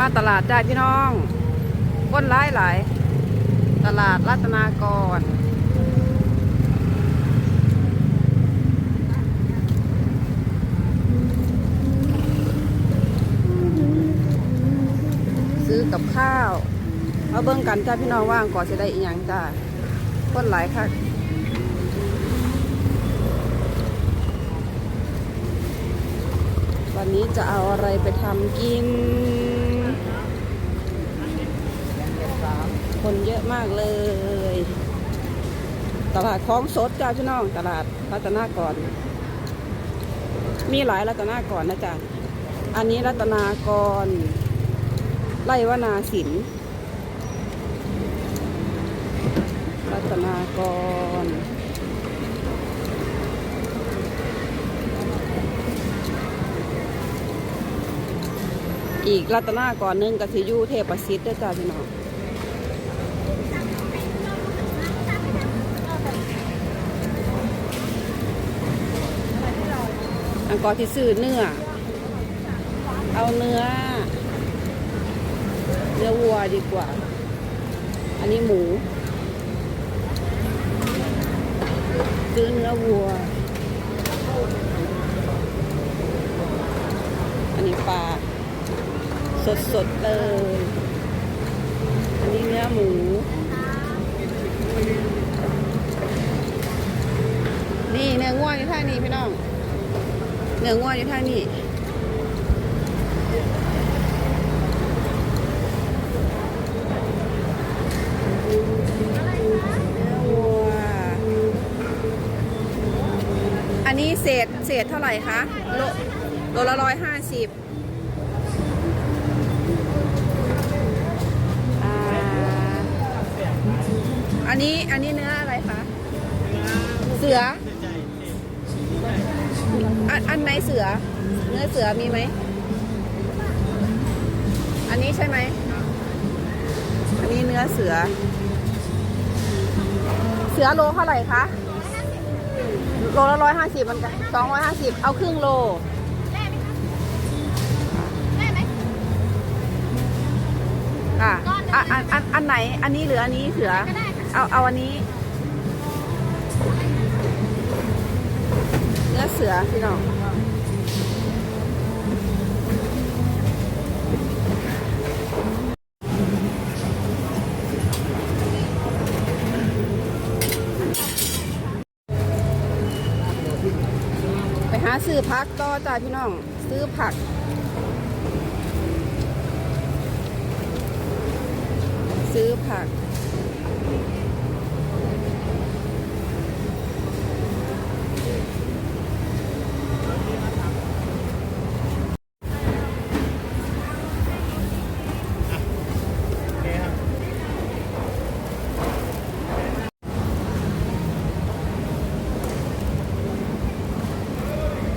มาตลาดได้พี่น้องก้นร้ายหลาย ตลาดรัตนากร ซื้อกับข้าวมาเบิ่งกันจ้าพี่น้องว่างก่อนจะได้อีหยังจ้าก้นหลายค่ะวันนี้จะเอาอะไรไปทำกิน คนเยอะมากเลย ตลาดคลองสดจ้าพี่น้อง ตลาดรัตนากร มีหลายรัตนากรนะจ๊ะอันนี้รัตนากร ไล่วนาสินรัตนากรอีกรัตนากรหนึงกับสิอยูเทพประสิทธิ์ด้วยจ้าพี่น้อง อันก่อที่ซื้อเนื้อ เอาเนื้อ เนื้อวัวดีกว่า อันนี้หมู ซื้อเนื้อวัว อันนี้ปลาสดสดๆเลย อันนี้เนื้อหมู นี่เนื้อง่วงอยู่ท่านี้พี่น้อง เนื้อง่วงอยู่ท่านี้เนื้อวัวอันนี้เศษเศษเท่าไหร่คะโลโลละร้อยห้าสิบอันนี้อันนี้เนื้ออะไรคะ เสือ อันอันไหนเสือ เนื้อเสือมีไหม อันนี้ใช่ไหม อันนี้เนื้อเสือ เสือโลเท่าไหร่คะ โลละร้อยห้าสิบมันกันสองร้อยห้าสิบเอาครึ่งโลได้ไหมค่ะอะอันอันอันไหน อันนี้หรืออันนี้เสือก็ได้ค่ะเอาเอาอันนี้ นื้อเสือพี่น้องไปหาซื้อพักต่อจ้าพี่น้อง ซื้อผัก ซื้อผัก